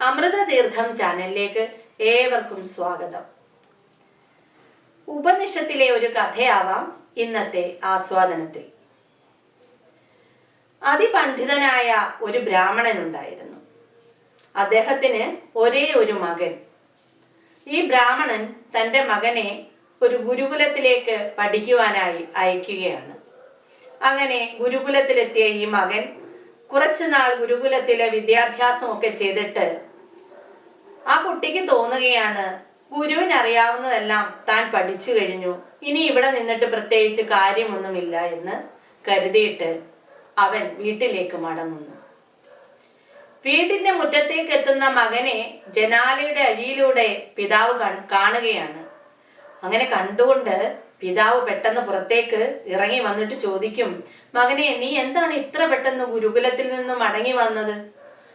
അമൃതതീർത്ഥം ചാനലിലേക്ക് ഏവർക്കും സ്വാഗതം. ഉപനിഷത്തിലെ ഒരു കഥയാവാം ഇന്നത്തെ ആസ്വാദനത്തിൽ. അതിപണ്ഡിതനായ ഒരു ബ്രാഹ്മണൻ ഉണ്ടായിരുന്നു അദ്ദേഹത്തിന് ഒരേ ഒരു മകൻ. ഈ ബ്രാഹ്മണൻ തന്റെ മകനെ ഒരു ഗുരുകുലത്തിലേക്ക് പഠിക്കുവാനായി അയക്കുകയാണ്. അങ്ങനെ ഗുരുകുലത്തിലെത്തിയ ഈ മകൻ കുറച്ചുനാൾ ഗുരുകുലത്തിലെ വിദ്യാഭ്യാസമൊക്കെ ചെയ്തിട്ട് ആ കുട്ടിക്ക് തോന്നുകയാണ് ഗുരുവിന് അറിയാവുന്നതെല്ലാം താൻ പഠിച്ചു കഴിഞ്ഞു. ഇനി ഇവിടെ നിന്നിട്ട് പ്രത്യേകിച്ച് കാര്യമൊന്നുമില്ല എന്ന് കരുതിയിട്ട് അവൻ വീട്ടിലേക്ക് മടങ്ങുന്നു. വീട്ടിന്റെ മുറ്റത്തേക്ക് എത്തുന്ന മകനെ ജനാലയുടെ അഴിയിലൂടെ പിതാവ് കാണുകയാണ്. അങ്ങനെ കണ്ടുകൊണ്ട് പിതാവ് പെട്ടെന്ന് പുറത്തേക്ക് ഇറങ്ങി വന്നിട്ട് ചോദിക്കും മകനെ നീ എന്താണ് ഇത്ര പെട്ടെന്ന് ഗുരുകുലത്തിൽ നിന്ന് മടങ്ങി വന്നത്?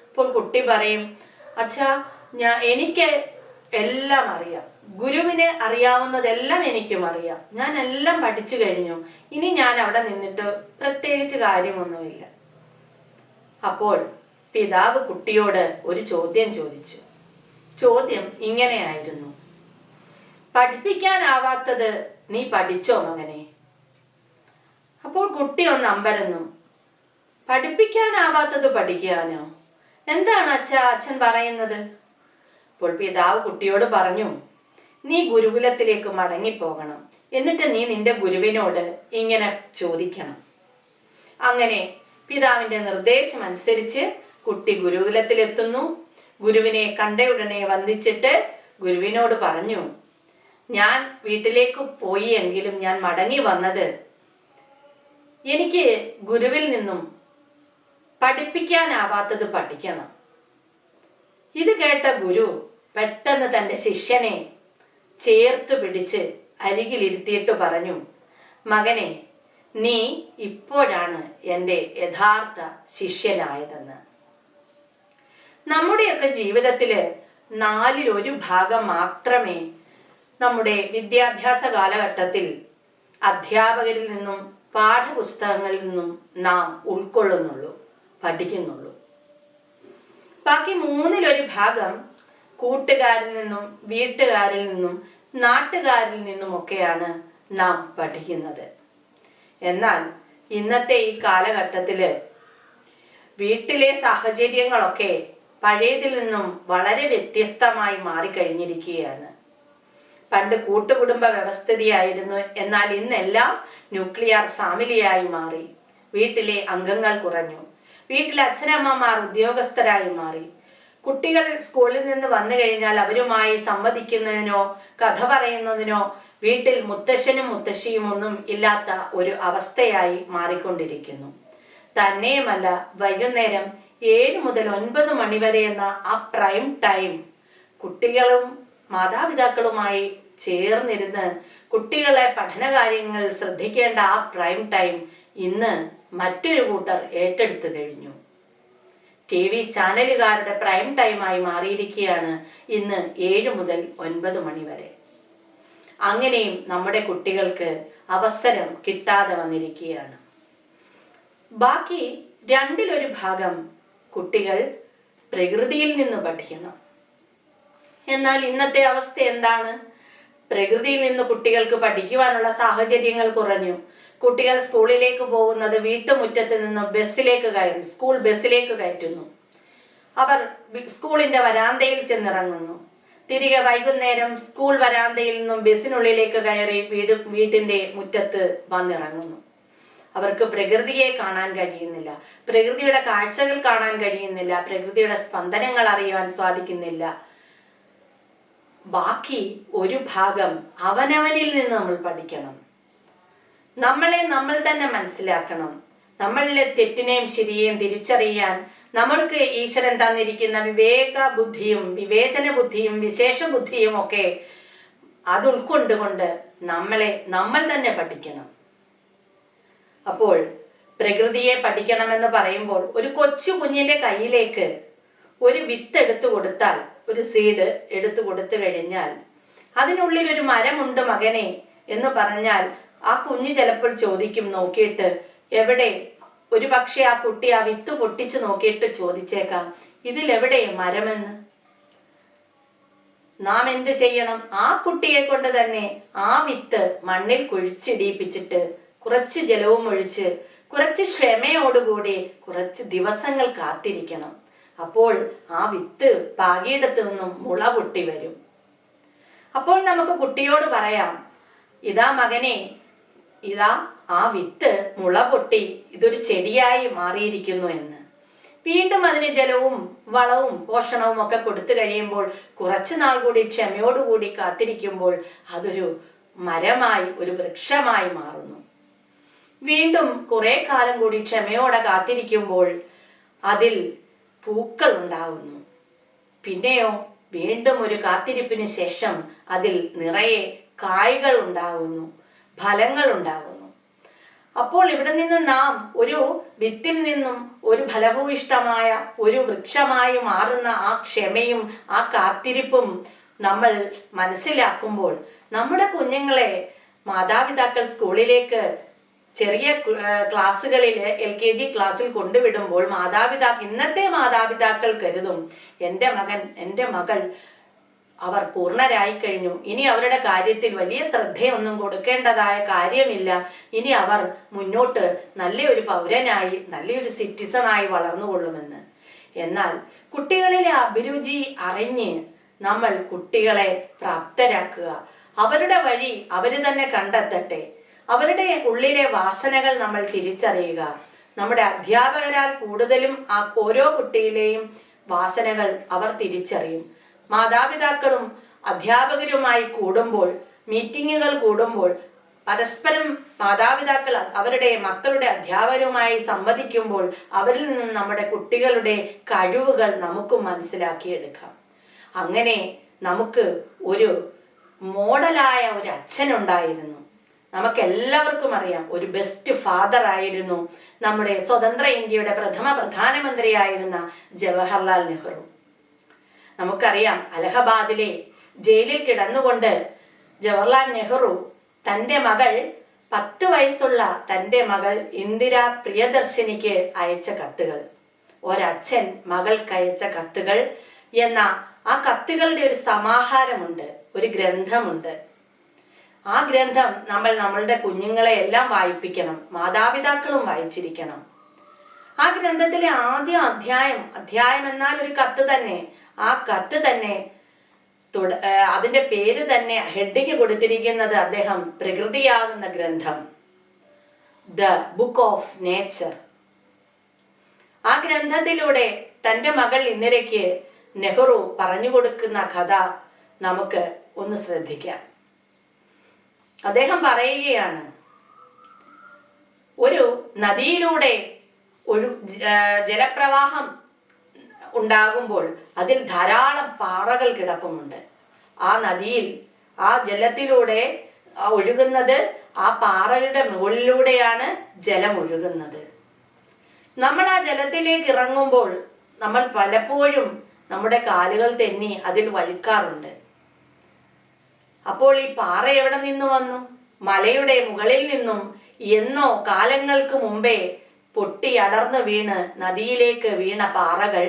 അപ്പോൾ കുട്ടി പറയും അച്ഛാ ഞാൻ എനിക്ക് എല്ലാം അറിയാം. ഗുരുവിനെ അറിയാവുന്നതെല്ലാം എനിക്കും അറിയാം. ഞാൻ എല്ലാം പഠിച്ചു കഴിഞ്ഞു. ഇനി ഞാൻ അവിടെ നിന്നിട്ട് പ്രത്യേകിച്ച് കാര്യമൊന്നുമില്ല. അപ്പോൾ പിതാവ് കുട്ടിയോട് ഒരു ചോദ്യം ചോദിച്ചു. ചോദ്യം ഇങ്ങനെയായിരുന്നു. പഠിപ്പിക്കാനാവാത്തത് നീ പഠിച്ചോ മകനെ? അപ്പോൾ കുട്ടി ഒന്ന് അമ്പരന്നു. പഠിപ്പിക്കാനാവാത്തത് പഠിക്കാനോ എന്താണ് അച്ഛ അച്ഛൻ പറയുന്നത്? അപ്പോൾ പിതാവ് കുട്ടിയോട് പറഞ്ഞു നീ ഗുരുകുലത്തിലേക്ക് മടങ്ങിപ്പോകണം. എന്നിട്ട് നീ നിന്റെ ഗുരുവിനോട് ഇങ്ങനെ ചോദിക്കണം. അങ്ങനെ പിതാവിന്റെ നിർദ്ദേശം അനുസരിച്ച് കുട്ടി ഗുരുകുലത്തിലെത്തുന്നു. ഗുരുവിനെ കണ്ട ഉടനെ വന്ദിച്ചിട്ട് ഗുരുവിനോട് പറഞ്ഞു ഞാൻ വീട്ടിലേക്ക് പോയി എങ്കിലും ഞാൻ മടങ്ങി വന്നത് എനിക്ക് ഗുരുവിൽ നിന്നും പഠിപ്പിക്കാനാവാത്തത് പഠിക്കണം. ഇത് കേട്ട ഗുരു പെട്ടെന്ന് തന്റെ ശിഷ്യനെ ചേർത്ത് പിടിച്ച് അരികിലിരുത്തിയിട്ട് പറഞ്ഞു മകനെ നീ ഇപ്പോഴാണ് എന്റെ യഥാർത്ഥ ശിഷ്യനായതെന്ന്. നമ്മുടെയൊക്കെ ജീവിതത്തിൽ നാലിൽ ഒരു ഭാഗം മാത്രമേ നമ്മുടെ വിദ്യാഭ്യാസ കാലഘട്ടത്തിൽ അധ്യാപകരിൽ നിന്നും പാഠപുസ്തകങ്ങളിൽ നിന്നും നാം ഉൾക്കൊള്ളുന്നുള്ളൂ പഠിക്കുന്നുള്ളൂ. ബാക്കി മൂന്നിലൊരു ഭാഗം കൂട്ടുകാരിൽ നിന്നും വീട്ടുകാരിൽ നിന്നും നാട്ടുകാരിൽ നിന്നുമൊക്കെയാണ് നാം പഠിക്കുന്നത്. എന്നാൽ ഇന്നത്തെ ഈ കാലഘട്ടത്തിൽ വീട്ടിലെ സാഹചര്യങ്ങളൊക്കെ പഴയതിൽ നിന്നും വളരെ വ്യത്യസ്തമായി മാറിക്കഴിഞ്ഞിരിക്കുകയാണ്. പണ്ട് കൂട്ടുകുടുംബ വ്യവസ്ഥിതിയായിരുന്നു എന്നാൽ ഇന്നെല്ലാം ന്യൂക്ലിയർ ഫാമിലിയായി മാറി. വീട്ടിലെ അംഗങ്ങൾ കുറഞ്ഞു. വീട്ടിലെ അച്ഛനമ്മമാർ ഉദ്യോഗസ്ഥരായി മാറി. കുട്ടികൾ സ്കൂളിൽ നിന്ന് വന്നു കഴിഞ്ഞാൽ അവരുമായി സംവദിക്കുന്നതിനോ കഥ പറയുന്നതിനോ വീട്ടിൽ മുത്തശ്ശനും മുത്തശ്ശിയും ഒന്നും ഇല്ലാത്ത ഒരു അവസ്ഥയായി മാറിക്കൊണ്ടിരിക്കുന്നു. തന്നെയുമല്ല വൈകുന്നേരം ഏഴ് മുതൽ ഒൻപത് മണി വരെ എന്ന ആ പ്രൈം ടൈം കുട്ടികളും മാതാപിതാക്കളുമായി ചേർന്നിരുന്ന് കുട്ടികളെ പഠനകാര്യങ്ങൾ ശ്രദ്ധിക്കേണ്ട ആ പ്രൈം ടൈം ഇന്ന് മറ്റൊരു കൂട്ടർ ഏറ്റെടുത്തു കഴിഞ്ഞു. ടി വി ചാനലുകാരുടെ പ്രൈം ടൈമായി മാറിയിരിക്കുകയാണ് ഇന്ന് ഏഴ് മുതൽ ഒൻപത് മണി വരെ. അങ്ങനെയും നമ്മുടെ കുട്ടികൾക്ക് അവസരം കിട്ടാതെ വന്നിരിക്കുകയാണ്. ബാക്കി രണ്ടിലൊരു ഭാഗം കുട്ടികൾ പ്രകൃതിയിൽ നിന്ന് പഠിക്കണം. എന്നാൽ ഇന്നത്തെ അവസ്ഥ എന്താണ്? പ്രകൃതിയിൽ നിന്ന് കുട്ടികൾക്ക് പഠിക്കുവാനുള്ള സാഹചര്യങ്ങൾ കുറഞ്ഞു. കുട്ടികൾ സ്കൂളിലേക്ക് പോകുന്നത് വീട്ടുമുറ്റത്ത് നിന്ന് ബസ്സിലേക്ക് കയറി സ്കൂൾ ബസ്സിലേക്ക് കയറ്റുന്നു. അവർ സ്കൂളിന്റെ വരാന്തയിൽ ചെന്നിറങ്ങുന്നു. തിരികെ വൈകുന്നേരം സ്കൂൾ വരാന്തയിൽ നിന്നും ബസ്സിനുള്ളിലേക്ക് കയറി വീട് വീട്ടിന്റെ മുറ്റത്ത് വന്നിറങ്ങുന്നു. അവർക്ക് പ്രകൃതിയെ കാണാൻ കഴിയുന്നില്ല. പ്രകൃതിയുടെ കാഴ്ചകൾ കാണാൻ കഴിയുന്നില്ല. പ്രകൃതിയുടെ സ്പന്ദനങ്ങൾ അറിയുവാൻ സാധിക്കുന്നില്ല. ബാക്കി ഒരു ഭാഗം അവനവനിൽ നിന്ന് നമ്മൾ പഠിക്കണം. നമ്മളെ നമ്മൾ തന്നെ മനസ്സിലാക്കണം. നമ്മളിലെ തെറ്റിനെയും ശരിയെയും തിരിച്ചറിയാൻ നമ്മൾക്ക് ഈശ്വരൻ തന്നിരിക്കുന്ന വിവേക ബുദ്ധിയും വിവേചന ബുദ്ധിയും വിശേഷ ബുദ്ധിയും ഒക്കെ അത് ഉൾക്കൊണ്ടുകൊണ്ട് നമ്മളെ നമ്മൾ തന്നെ പഠിക്കണം. അപ്പോൾ പ്രകൃതിയെ പഠിക്കണമെന്ന് പറയുമ്പോൾ ഒരു കൊച്ചു കുഞ്ഞിന്റെ കയ്യിലേക്ക് ഒരു വിത്ത് എടുത്തു കൊടുത്താൽ ഒരു സീഡ് എടുത്തു കൊടുത്തു കഴിഞ്ഞാൽ അതിനുള്ളിൽ ഒരു മരമുണ്ട് മകനെ എന്ന് പറഞ്ഞാൽ ആ കുഞ്ഞ് ചിലപ്പോൾ ചോദിക്കും നോക്കിയിട്ട് എവിടെ? ഒരു പക്ഷേ ആ കുട്ടി ആ വിത്ത് പൊട്ടിച്ചു നോക്കിയിട്ട് ചോദിച്ചേക്കാം. ഇതിലെവിടെ മരമെന്ന്? നാം എന്ത് ചെയ്യണം? ആ കുട്ടിയെ കൊണ്ട് തന്നെ ആ വിത്ത് മണ്ണിൽ കുഴിച്ചിടിയിപ്പിച്ചിട്ട് കുറച്ച് ജലവും ഒഴിച്ച് കുറച്ച് ക്ഷമയോടുകൂടി കുറച്ച് ദിവസങ്ങൾ കാത്തിരിക്കണം. അപ്പോൾ ആ വിത്ത് പാകിയിടത്തു നിന്നും മുള പൊട്ടി വരും. അപ്പോൾ നമുക്ക് കുട്ടിയോട് പറയാം ഇതാ മകനെ ഇതാ ആ വിത്ത് മുള പൊട്ടി ഇതൊരു ചെടിയായി മാറിയിരിക്കുന്നു എന്ന്. വീണ്ടും അതിന് ജലവും വളവും പോഷണവും ഒക്കെ കൊടുത്തു കഴിയുമ്പോൾ കുറച്ചു നാൾ കൂടി ക്ഷമയോടുകൂടി കാത്തിരിക്കുമ്പോൾ അതൊരു മരമായി ഒരു വൃക്ഷമായി മാറുന്നു. വീണ്ടും കുറെ കാലം കൂടി ക്ഷമയോടെ കാത്തിരിക്കുമ്പോൾ അതിൽ പൂക്കൾ ഉണ്ടാകുന്നു. പിന്നെയോ വീണ്ടും ഒരു കാത്തിരിപ്പിന് ശേഷം അതിൽ നിറയെ കായ്കൾ ഉണ്ടാകുന്നു. ഫലങ്ങൾ ഉണ്ടാകുന്നു അപ്പോൾ ഇവിടെ നിന്ന് നാം ഒരു വിത്തിൽ നിന്നും ഒരു ഫലഭൂയിഷ്ടമായ ഒരു വൃക്ഷമായി മാറുന്ന ആ ക്ഷമയും ആ കാത്തിരിപ്പും നമ്മൾ മനസ്സിലാക്കുമ്പോൾ നമ്മുടെ കുഞ്ഞുങ്ങളെ മാതാപിതാക്കൾ സ്കൂളിലേക്ക് ചെറിയ ക്ലാസ്സുകളിൽ എൽ കെ ജി ക്ലാസ്സിൽ കൊണ്ടുവിടുമ്പോൾ മാതാപിതാ ഇന്നത്തെ മാതാപിതാക്കൾ കരുതും എന്റെ മകൻ എന്റെ മകൾ അവർ പൂർണരായി കഴിഞ്ഞു. ഇനി അവരുടെ കാര്യത്തിൽ വലിയ ശ്രദ്ധയൊന്നും കൊടുക്കേണ്ടതായ കാര്യമില്ല. ഇനി അവർ മുന്നോട്ട് നല്ലൊരു പൗരനായി നല്ലൊരു സിറ്റിസണായി വളർന്നുകൊള്ളുമെന്ന്. എന്നാൽ കുട്ടികളിലെ അഭിരുചി അറിഞ്ഞ് നമ്മൾ കുട്ടികളെ പ്രാപ്തരാക്കുക. അവരുടെ വഴി അവർ തന്നെ കണ്ടെത്തട്ടെ. അവരുടെ ഉള്ളിലെ വാസനകൾ നമ്മൾ തിരിച്ചറിയുക. നമ്മുടെ അധ്യാപകരാൽ കൂടുതലും ആ ഓരോ കുട്ടിയിലെയും വാസനകൾ അവർ തിരിച്ചറിയും. മാതാപിതാക്കളും അധ്യാപകരുമായി കൂടുമ്പോൾ മീറ്റിങ്ങുകൾ കൂടുമ്പോൾ പരസ്പരം മാതാപിതാക്കൾ അവരുടെ മക്കളുടെ അധ്യാപകരുമായി സംവദിക്കുമ്പോൾ അവരിൽ നിന്നും നമ്മുടെ കുട്ടികളുടെ കഴിവുകൾ നമുക്ക് മനസ്സിലാക്കിയെടുക്കാം. അങ്ങനെ നമുക്ക് ഒരു മോഡലായ ഒരു അച്ഛനുണ്ടായിരുന്നു. നമുക്ക് എല്ലാവർക്കും അറിയാം ഒരു ബെസ്റ്റ് ഫാദർ ആയിരുന്നു നമ്മുടെ സ്വതന്ത്ര ഇന്ത്യയുടെ പ്രഥമ പ്രധാനമന്ത്രിയായിരുന്ന ജവഹർലാൽ നെഹ്റു. നമുക്കറിയാം അലഹബാദിലെ ജയിലിൽ കിടന്നുകൊണ്ട് ജവഹർലാൽ നെഹ്റു തന്റെ മകൾ പത്ത് വയസ്സുള്ള തന്റെ മകൾ ഇന്ദിര പ്രിയദർശിനിക്ക് അയച്ച കത്തുകൾ. ഒരച്ഛൻ മകൾക്ക് അയച്ച കത്തുകൾ എന്ന ആ കത്തുകളുടെ ഒരു സമാഹാരമുണ്ട് ഒരു ഗ്രന്ഥമുണ്ട്. ആ ഗ്രന്ഥം നമ്മൾ നമ്മളുടെ കുഞ്ഞുങ്ങളെ എല്ലാം വായിപ്പിക്കണം മാതാപിതാക്കളും വായിച്ചിരിക്കണം. ആ ഗ്രന്ഥത്തിലെ ആദ്യ അധ്യായം അധ്യായം എന്നാൽ ഒരു കത്ത് തന്നെ ആ കത്ത് തന്നെ തുട പേര് തന്നെ ഹെഡിങ് കൊടുത്തിരിക്കുന്നത് അദ്ദേഹം പ്രകൃതിയാകുന്ന ഗ്രന്ഥം. The book of nature. ആ ഗ്രന്ഥത്തിലൂടെ തന്റെ മകൾ ഇന്ദിരയ്ക്ക് നെഹ്റു പറഞ്ഞു കൊടുക്കുന്ന കഥ നമുക്ക് ഒന്ന് ശ്രദ്ധിക്കാം. അദ്ദേഹം പറയുകയാണ് ഒരു നദിയിലൂടെ ഒരു ജലപ്രവാഹം ഉണ്ടാകുമ്പോൾ അതിൽ ധാരാളം പാറകൾ കിടപ്പുമുണ്ട്. ആ നദിയിൽ ആ ജലത്തിലൂടെ ഒഴുകുന്നത് ആ പാറയുടെ മുകളിലൂടെയാണ് ജലം ഒഴുകുന്നത്. നമ്മൾ ആ ജലത്തിലേക്ക് ഇറങ്ങുമ്പോൾ നമ്മൾ പലപ്പോഴും നമ്മുടെ കാലുകൾ തെന്നി അതിൽ വഴുക്കാറുണ്ട്. അപ്പോൾ ഈ പാറ എവിടെ നിന്ന് വന്നു? മലയുടെ മുകളിൽ നിന്നും എന്നോ കാലങ്ങൾക്ക് മുമ്പേ പൊട്ടി അടർന്നു വീണ് നദിയിലേക്ക് വീണ പാറകൾ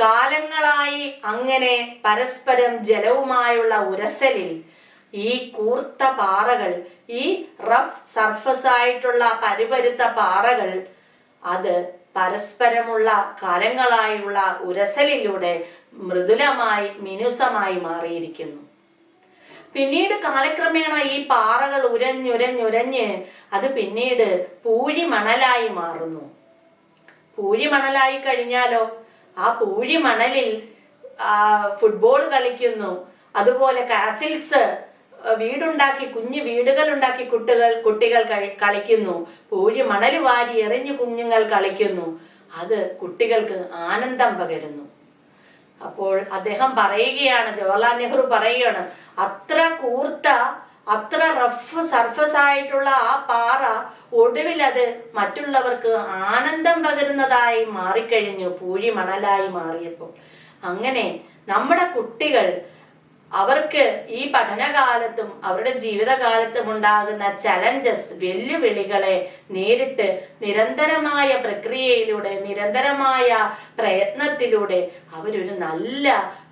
കാലങ്ങളായി അങ്ങനെ പരസ്പരം ജലവുമായുള്ള ഉരസലിൽ ഈ കൂർത്ത പാറകൾ ഈ റഫ് സർഫസ് ആയിട്ടുള്ള പരിപരുത്ത പാറകൾ അത് പരസ്പരമുള്ള കാലങ്ങളായുള്ള ഉരസലിലൂടെ മൃദുലമായി മിനുസമായി മാറിയിരിക്കുന്നു. പിന്നീട് കാലക്രമേണ ഈ പാറകൾ ഉരഞ്ഞുരഞ്ഞുരഞ്ഞ് അത് പിന്നീട് പൂഴി മണലായി മാറുന്നു. പൂഴി മണലായി കഴിഞ്ഞാലോ ആ പൂഴി മണലിൽ ഫുട്ബോൾ കളിക്കുന്നു. അതുപോലെ കാസിൽസ് വീടുണ്ടാക്കി കുഞ്ഞു വീടുകൾ ഉണ്ടാക്കി കുട്ടികൾ കുട്ടികൾ കളിക്കുന്നു. പൂഴി മണൽ വാരി എറിഞ്ഞു കുഞ്ഞുങ്ങൾ കളിക്കുന്നു. അത് കുട്ടികൾക്ക് ആനന്ദം പകരുന്നു. അപ്പോൾ അദ്ദേഹം പറയുകയാണ് ജവഹർലാൽ നെഹ്റു പറയുകയാണ് അത്ര കൂർത്ത അത്ര റഫ് സർഫസ് ആയിട്ടുള്ള ആ പാറ ഒടുവിൽ അത് മറ്റുള്ളവർക്ക് ആനന്ദം പകരുന്നതായി മാറിക്കഴിഞ്ഞു പൂഴി മണലായി മാറിയപ്പോൾ. അങ്ങനെ നമ്മുടെ കുട്ടികൾ അവർക്ക് ഈ പഠനകാലത്തും അവരുടെ ജീവിതകാലത്തും ഉണ്ടാകുന്ന ചലഞ്ചസ് വെല്ലുവിളികളെ നേരിട്ട് നിരന്തരമായ പ്രക്രിയയിലൂടെ നിരന്തരമായ പ്രയത്നത്തിലൂടെ അവരൊരു നല്ല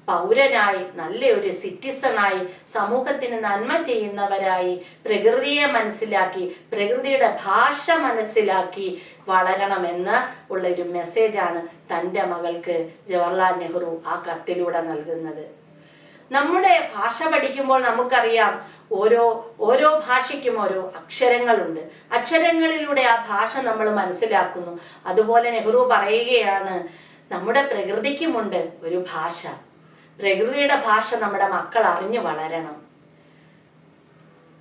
പൗരനായി നല്ലൊരു സിറ്റിസണായി സമൂഹത്തിന് നന്മ ചെയ്യുന്നവരായി പ്രകൃതിയെ മനസ്സിലാക്കി പ്രകൃതിയുടെ ഭാഷ മനസ്സിലാക്കി വളരണമെന്ന് ഉള്ളൊരു മെസ്സേജാണ് തന്റെ മകൾക്ക് ജവഹർലാൽ നെഹ്റു ആ കത്തിലൂടെ നൽകുന്നത്. നമ്മുടെ ഭാഷ പഠിക്കുമ്പോൾ നമുക്കറിയാം ഓരോ ഓരോ ഭാഷയ്ക്കും ഓരോ അക്ഷരങ്ങളുണ്ട്. അക്ഷരങ്ങളിലൂടെ ആ ഭാഷ നമ്മൾ മനസ്സിലാക്കുന്നു. അതുപോലെ നെഹ്റു പറയുകയാണ് നമ്മുടെ പ്രകൃതിക്കുമുണ്ട് ഒരു ഭാഷ. പ്രകൃതിയുടെ ഭാഷ നമ്മുടെ മക്കൾ അറിഞ്ഞു വളരണം.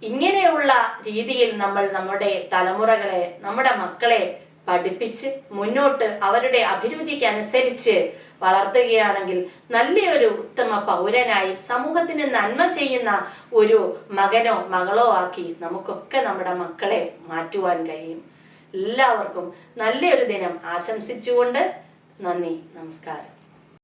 ഇങ്ങനെയുള്ള രീതിയിൽ നമ്മൾ നമ്മുടെ തലമുറകളെ നമ്മുടെ മക്കളെ പഠിപ്പിച്ച് മുന്നോട്ട് അവരുടെ അഭിരുചിക്ക് അനുസരിച്ച് വളർത്തുകയാണെങ്കിൽ നല്ലൊരു ഉത്തമ പൗരനായി സമൂഹത്തിന് നന്മ ചെയ്യുന്ന ഒരു മകനോ മകളോ ആക്കി നമുക്കൊക്കെ നമ്മുടെ മക്കളെ മാറ്റുവാൻ കഴിയും. എല്ലാവർക്കും നല്ലൊരു ദിനം ആശംസിച്ചുകൊണ്ട് നന്ദി നമസ്കാരം.